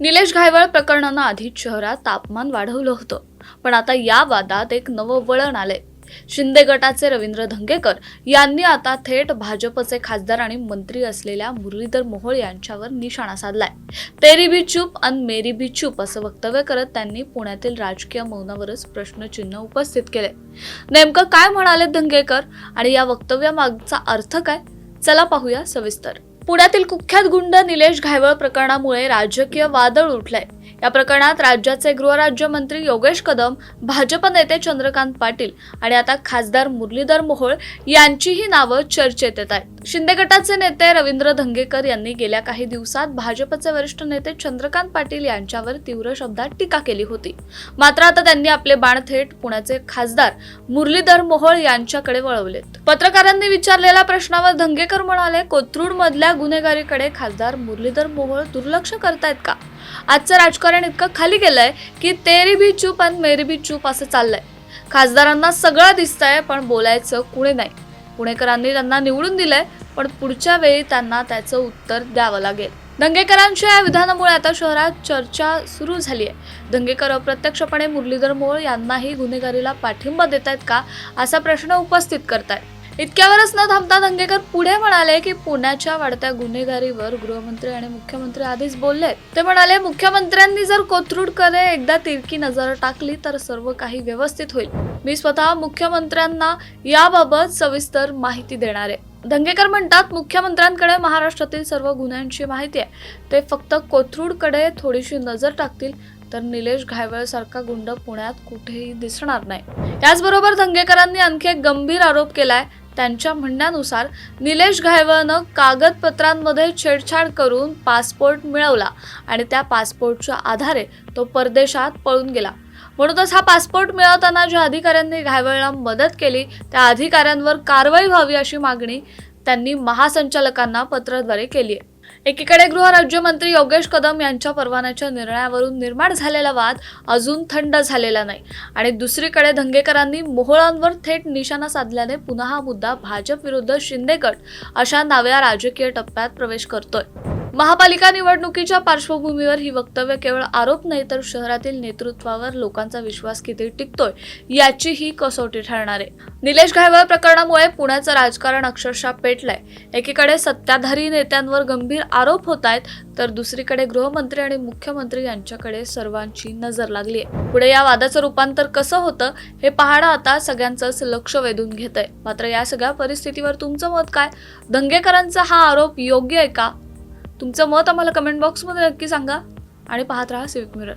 निलेश घायवळ प्रकरणानं आधीच शहरात तापमान वाढवलं होतं. पण आता या वादात एक नवं वळण आलंय. शिंदे गटाचे रवींद्र धंगेकर यांनी आता थेट भाजपचे खासदार आणि मंत्री असलेल्या मुरलीधर मोहोळ यांच्यावर निशाणा साधलाय. तेरी भी चूप आणि मेरी भी चूप असं वक्तव्य करत त्यांनी पुण्यातील राजकीय मौनावरच प्रश्नचिन्ह उपस्थित केले नेमकं काय म्हणाले धंगेकर आणि या वक्तव्यामागचा अर्थ काय? चला पाहूया सविस्तर. पुण्यातील कुख्यात गुंड निलेश घायवळ प्रकरणामुळे राजकीय वादळ उठलंय. या प्रकरणात राज्याचे गृहराज्यमंत्री योगेश कदम भाजप नेते चंद्रकांत पाटील आणि आता खासदार मुरलीधर मोहोळ यांचीही नावं चर्चेत येत आहेत. शिंदे गटाचे नेते रवींद्र धंगेकर यांनी गेल्या काही दिवसात भाजपचे वरिष्ठ नेते चंद्रकांत पाटील यांच्यावर तीव्र शब्दात टीका केली होती. मात्र आता त्यांनी आपले बाण थेट पुण्याचे खासदार मुरलीधर मोहोळ यांच्याकडे वळवलेत. पत्रकारांनी विचारलेल्या प्रश्नावर धंगेकर म्हणाले कोथरूड मधल्या गुन्हेगारीकडे खासदार मुरलीधर मोहोळ दुर्लक्ष करतायत का? आजचं राजकारण इतकं खाली गेलंय की तेरी भी चूप आणि मेरी भी चूप असं चाललंय. खासदारांना सगळं दिसतंय पण बोलायचं कुणी नाही. पुणेकरांनी त्यांना निवडून दिलंय पण पुढच्या वेळी त्यांना त्याचं उत्तर द्यावं लागेल. दंगेकरांच्या या विधानामुळे आता शहरात चर्चा सुरू झाली आहे दंगेकर अप्रत्यक्षपणे मुरलीधर मोळ यांनाही गुन्हेगारीला पाठिंबा देत आहेत का असा प्रश्न उपस्थित करतायत. इतक्यावरच न थांबता दंगेकर पुढे म्हणाले की पुण्याच्या वाढत्या गुन्हेगारीवर गृहमंत्री आणि मुख्यमंत्री आधीच बोलले. ते म्हणाले मुख्यमंत्र्यांनी जर कोथरूडकडे एकदा तिरकी नजर टाकली तर सर्व काही व्यवस्थित होईल. मी स्वतः मुख्यमंत्र्यांना याबाबत सविस्तर माहिती देणार. आहे दंगेकर म्हणतात मुख्यमंत्र्यांकडे महाराष्ट्रातील सर्व गुन्ह्यांची माहिती आहे. ते फक्त कोथरूडकडे थोडीशी नजर टाकतील तर निलेश घायवळ सारखा गुंड पुण्यात कुठेही दिसणार नाही. त्याचबरोबर दंगेकरांनी आणखी एक गंभीर आरोप केलाय. त्यांच्या म्हणण्यानुसार निलेश घायवळनं कागदपत्रांमध्ये छेडछाड करून पासपोर्ट मिळवला आणि त्या पासपोर्टच्या आधारे तो परदेशात पळून गेला. म्हणूनच हा पासपोर्ट मिळवताना ज्या अधिकाऱ्यांनी घायवळला मदत केली त्या अधिकाऱ्यांवर कारवाई व्हावी अशी मागणी त्यांनी महासंचालकांना पत्राद्वारे केली आहे एकीकडे गृहराज्यमंत्री योगेश कदम यांच्या परवान्याच्या निर्णयावरून निर्माण झालेला वाद अजून थंड झालेला नाही. आणि दुसरीकडे धंगेकरांनी मोहोळांवर थेट निशाणा साधल्याने पुन्हा हा मुद्दा भाजप विरुद्ध शिंदे गट अशा नव्या राजकीय टप्प्यात प्रवेश करतोय. महापालिका निवडणुकीच्या पार्श्वभूमीवर ही वक्तव्य केवळ आरोप नाही तर शहरातील नेतृत्वावर लोकांचा विश्वास किती टिकतोय याची ही कसोटी ठरणार आहे. निलेश घायवळ प्रकरणामुळे पुण्याचं राजकारण अक्षरशः पेटलंय. एकीकडे सत्ताधारी नेत्यांवर गंभीर आरोप होत आहेत तर दुसरीकडे गृहमंत्री आणि मुख्यमंत्री यांच्याकडे सर्वांची नजर लागली आहे पुढे या वादाचं रूपांतर कसं होतं हे पाहणं आता सगळ्यांचंच लक्ष वेधून घेत आहे मात्र या सगळ्या परिस्थितीवर तुमचं मत काय? दंगेकरांचा हा आरोप योग्य आहे का? तुमचं मत आम्हाला कमेंट बॉक्समध्ये नक्की सांगा. आणि पाहत राहा सिविक मिरर